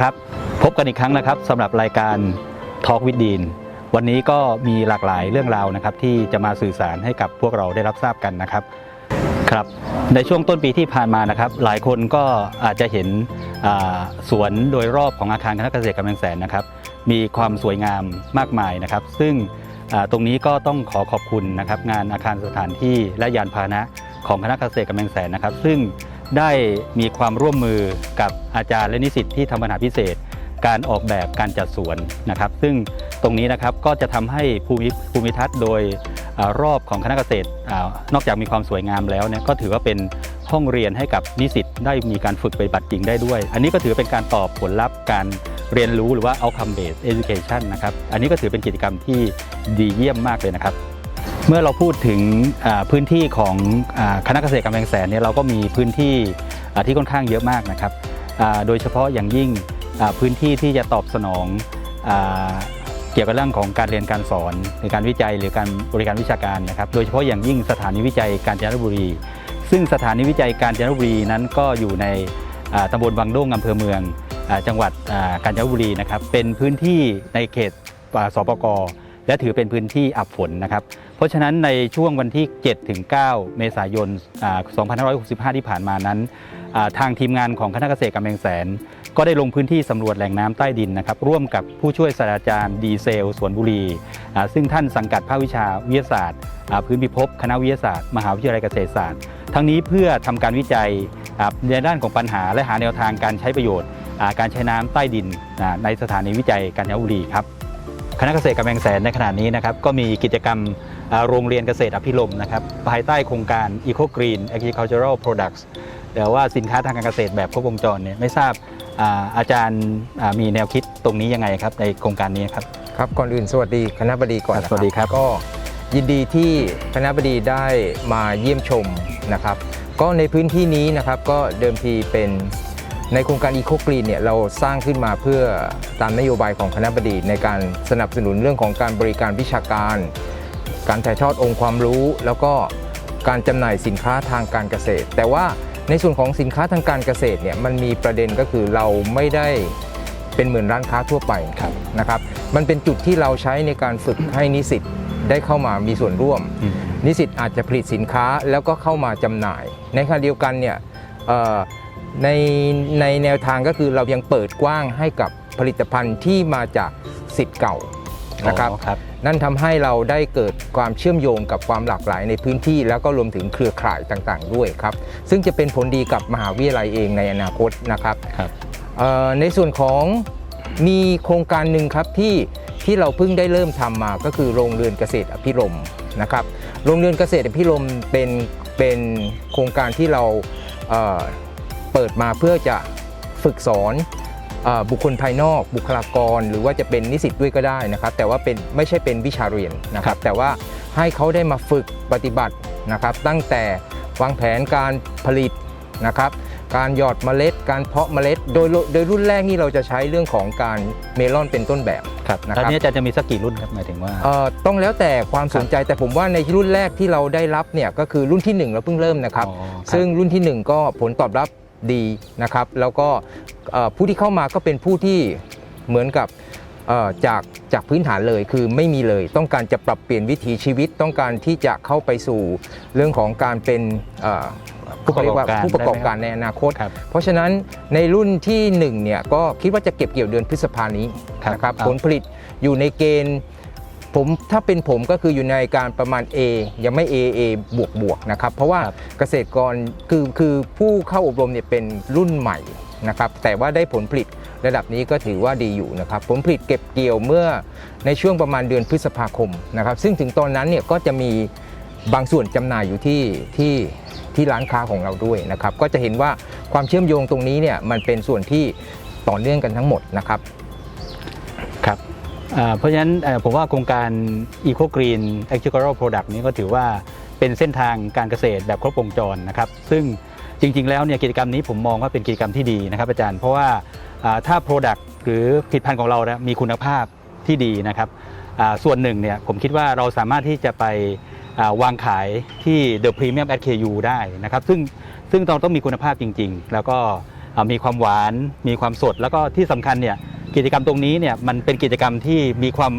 ครับ พบกันอีกครั้งนะครับสำหรับรายการ Talk with Dean วันนี้ก็มีหลากหลายเรื่องราวนะครับ ที่จะมาสื่อสารให้กับพวกเราได้รับทราบกันนะครับครับในช่วงต้นปีที่ผ่านมานะครับ หลายคนก็อาจจะเห็นสวนโดยรอบของอาคารคณะเกษตรกำแพงแสนนะครับ มีความสวยงามมากมายนะครับ ซึ่งตรงนี้ก็ต้องขอขอบคุณนะครับ งานอาคารสถานที่และยานพาหนะของคณะเกษตรกำแพงแสนนะครับ ซึ่ง ได้มีความร่วมมือกับอาจารย์และนิสิตที่ทำปัญหาพิเศษ การออกแบบการจัดสวนนะครับ ซึ่งตรงนี้นะครับก็จะทำให้ภูมิภูมิทัศน์โดยอารอบของคณะเกษตรอานอกจากมีความสวยงามแล้วเนี่ยก็ถือว่าเป็นห้องเรียนให้กับนิสิตได้มีการฝึกปฏิบัติจริงได้ด้วย อันนี้ก็ถือเป็นการตอบผลลัพธ์การเรียนรู้หรือว่า outcome based education นะครับ อันนี้ก็ถือเป็นกิจกรรมที่ดีเยี่ยมมากเลยนะครับ เมื่อเราพูดถึงพื้นที่ของคณะเกษตรกำแพงแสนเนี่ยเราก็มีพื้นที่ที่ค่อนข้างเยอะมากนะครับ โดยเฉพาะอย่างยิ่งพื้นที่ที่จะตอบสนองอเกี่ยวกับเรื่องของการเรียนการสอนหรือการวิจัยหรือการบริการวิชาการนะครับ โดยเฉพาะอย่างยิ่งสถานีวิจัยกาญจนบุรี ซึ่งสถานีวิจัยกาญจนบุรีนั้นก็อยู่ในตำบลบางด้งอำเภอเมืองอจังหวัดกาญจนบุรีนะครับเป็นพื้นที่ในเขตสปก และถือเป็นพื้นที่อับฝนนะครับ เพราะฉะนั้นในช่วงวันที่ 7-9 เมษายน 2565 ที่ผ่านมานั้น ทางทีมงานของคณะเกษตรกำแพงแสน ก็ได้ลงพื้นที่สำรวจแหล่งน้ำใต้ดินนะครับ ร่วมกับผู้ช่วยศาสตราจารย์ดีเซลสวนบุรี ซึ่งท่านสังกัดภาควิชาวิทยาศาสตร์ พื้นพิภพคณะวิทยาศาสตร์ มหาวิทยาลัยเกษตรศาสตร์ ทั้งนี้เพื่อทำการวิจัยในด้านของปัญหาและหาแนวทางการใช้ประโยชน์ การใช้น้ำใต้ดินในสถานีวิจัยกาญจนบุรีครับ คณะเกษตรกำแพงแสนในขณะนี้นะครับก็มีกิจกรรมอ่าโรงเรียนเกษตรอภิรมย์นะครับภายใต้โครงการ Eco Green Agricultural Products แต่ว่าสินค้าทางการเกษตรแบบครบวงจรเนี่ยไม่ทราบอาอาจารย์อ่ามีแนวคิดตรงนี้ยังไงครับในโครงการนี้ครับครับก่อนอื่นสวัสดีคณะบดีก่อนครับนะสวัสดีครับก็ยินดีที่คณะบดีได้มาเยี่ยมชมนะครับ ก็ในพื้นที่นี้นะครับก็เดิมทีเป็น ในโครงการ Eco Green เนี่ยเราสร้างขึ้นมาเพื่อตามนโยบายของคณะบดีในการสนับสนุนเรื่องของการบริการวิชาการ การถ่ายทอดองค์ความรู้ แล้วก็การจำหน่ายสินค้าทางการเกษตร แต่ว่าในส่วนของสินค้าทางการเกษตรเนี่ยมันมีประเด็นก็คือเราไม่ได้เป็นเหมือนร้านค้าทั่วไปครับนะครับ มันเป็นจุดที่เราใช้ในการฝึกให้นิสิตได้เข้ามามีส่วนร่วมอืมนิสิตอาจจะผลิตสินค้าแล้วก็เข้ามาจำหน่าย ในขณะเดียวกันเนี่ยเอ่อ ในในแนวทางก็คือเรายังเปิดกว้างให้กับผลิตภัณฑ์ที่มาจากสิทธิ์เก่านะครับอ๋อครับนั่นทำให้เราได้เกิดความเชื่อมโยงกับความหลากหลายในพื้นที่ แล้วก็รวมถึงเครือข่ายต่างๆ ด้วยครับ ซึ่งจะเป็นผลดีกับมหาวิทยาลัยเองในอนาคตนะครับครับเอ่อในส่วนของมีโครงการหนึ่งครับที่ที่เราเพิ่งได้เริ่มทำมาก็คือโรงเรือนเกษตรอภิรมย์นะครับโรงเรือนเกษตรอภิรมย์เป็นเป็นโครงการที่เรา เอ่อเปิดมาเพื่อจะฝึกสอนเออบุคคลภายนอก บุคลากร หรือว่าจะเป็นนิสิตด้วยก็ได้นะครับ แต่ว่าเป็นไม่ใช่เป็นวิชาเรียนนะครับ แต่ว่าให้เขาได้มาฝึกปฏิบัตินะครับ ตั้งแต่วางแผนการผลิตนะครับ การหยอดเมล็ด การเพาะเมล็ด โดยโดยรุ่นแรกนี่เราจะใช้เรื่องของการเมลอนเป็นต้นแบบครับนะครับตอนนี้อาจารย์จะมีสักกี่รุ่นครับหมายถึงว่าเอ่อต้องแล้วแต่ความสนใจแต่ผมว่าในรุ่นแรกที่เราได้รับเนี่ยก็คือรุ่นที่ 1 เราเพิ่งเริ่มนะครับอ๋อครับซึ่งรุ่นที่ 1 ก็ผลตอบรับ ดีนะครับแล้วก็เอ่อผู้ที่เข้ามาก็เป็นผู้ที่เหมือนกับเอ่อจากจากพื้นฐานเลยคือไม่มีเลย ต้องการจะปรับเปลี่ยนวิถีชีวิตต้องการที่จะเข้าไปสู่เรื่องของการเป็นเอ่อผู้ประกอบการเรียว่ผู้ประกอบการในอนาคตครับเพราะฉะนั้นในรุ่นที่1เนี่ยก็คิดว่าจะเก็บเกี่ยวเดือนพฤษภานี้ครับนะครับครับผลผลิตอยู่ในเกณฑ์ ผมถ้าเป็นผมก็คืออยู่ในการประมาณ A ยังไม่ A A บวกบวกนะครับ เพราะว่าครับเกษตรกรคือคือผู้เข้าอบรมเนี่ยเป็นรุ่นใหม่นะครับแต่ว่าได้ผลผลิตระดับนี้ก็ถือว่าดีอยู่นะครับผลผลิตเก็บเกี่ยวเมื่อในช่วงประมาณเดือนพฤษภาคมนะครับซึ่งถึงตอนนั้นเนี่ยก็จะมีบางส่วนจำหน่ายอยู่ที่ที่ที่ร้านค้าของเราด้วยนะครับก็จะเห็นว่าความเชื่อมโยงตรงนี้เนี่ยมันเป็นส่วนที่ต่อเนื่องกันทั้งหมดนะครับครับอ่า เพราะฉะนั้นผมว่าโครงการ Eco Green Agricultural Product นี้ก็ถือว่าเป็นเส้นทางการเกษตรแบบครบวงจรนะครับ ซึ่งจริง ๆ แล้วเนี่ยกิจกรรมนี้ผมมองว่าเป็นกิจกรรมที่ดีนะครับอาจารย์เพราะว่าถ้า Product หรือผลิตภัณฑ์ของเรานะมีคุณภาพที่ดีนะครับส่วนหนึ่งเนี่ยผมคิดว่าเราสามารถที่จะไปวางขายที่ The Premium SKU ได้นะครับ ซึ่งซึ่งเราต้องมีคุณภาพจริง ๆ แล้วก็มีความหวานมีความสดแล้วก็ที่สำคัญเนี่ย กิจกรรมตรงนี้เนี่ยมันเป็นกิจกรรมที่มีความ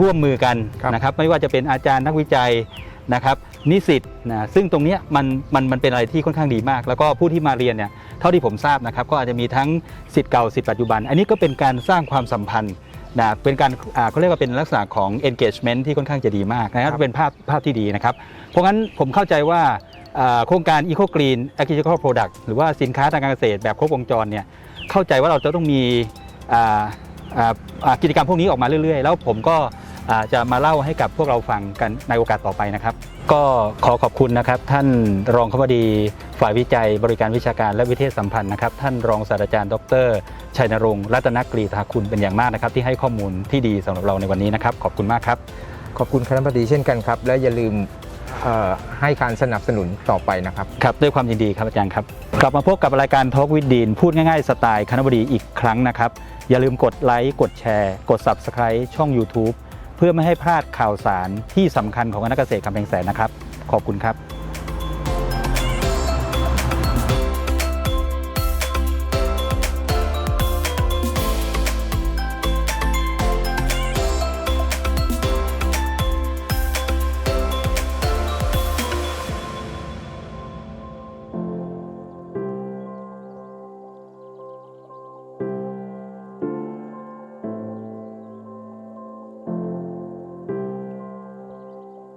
ร่วมมือกันครับนะครับ ไม่ว่าจะเป็นอาจารย์นักวิจัยนะครับ นิสิตนะซึ่งตรงเนี้ยมันมันมันเป็นอะไรที่ค่อนข้างดีมาก แล้วก็ผู้ที่มาเรียนเนี่ยเท่าที่ผมทราบนะครับ ก็อาจจะมีทั้งสิทธิ์เก่าสิทธิ์ปัจจุบัน อันนี้ก็เป็นการสร้างความสัมพันธ์นะเป็นการอ่าเขาเรียกว่าเป็นลักษณะของ engagement ที่ค่อนข้างจะดีมากนะครับครับเป็นภาพภาพที่ดีนะครับ เพราะงั้นผมเข้าใจว่าอ่าโครงการ Eco Green Agricultural Product หรือว่าสินค้าทางการเกษตรแบบครบวงจรเนี่ยเข้าใจว่าเราจะต้องมีอ่าอ่าอ่า กิจกรรมพวกนี้ออกมาเรื่อยๆ แล้วผมก็จะมาเล่าให้กับพวกเราฟังกันในโอกาสต่อไปนะครับ ก็ขอขอบคุณนะครับ ท่านรองคบดีฝ่ายวิจัย บริการวิชาการและวิเทศสัมพันธ์นะครับ ท่านรองศาสตราจารย์ ดรชัยนรงค์รัตนกรีธาคุณเป็นอย่างมากนะครับ ที่ให้ข้อมูลที่ดีสำหรับเราในวันนี้นะครับ ขอบคุณมากครับ ขอบคุณคณะบดีเช่นกันครับ และอย่าลืม ให้การสนับสนุนต่อไปนะครับ ครับ ด้วยความยินดีครับอาจารย์ครับ กลับมาพบกับรายการทอล์กวิดดีนพูดง่ายๆ สไตล์คณะบดีอีกครั้งนะครับ อย่าลืมกดไลค์กดแชร์ กด Subscribe ช่อง YouTube เพื่อไม่ให้พลาดข่าวสารที่สำคัญของคณะเกษตรกำแพงแสนนะครับ ขอบคุณครับ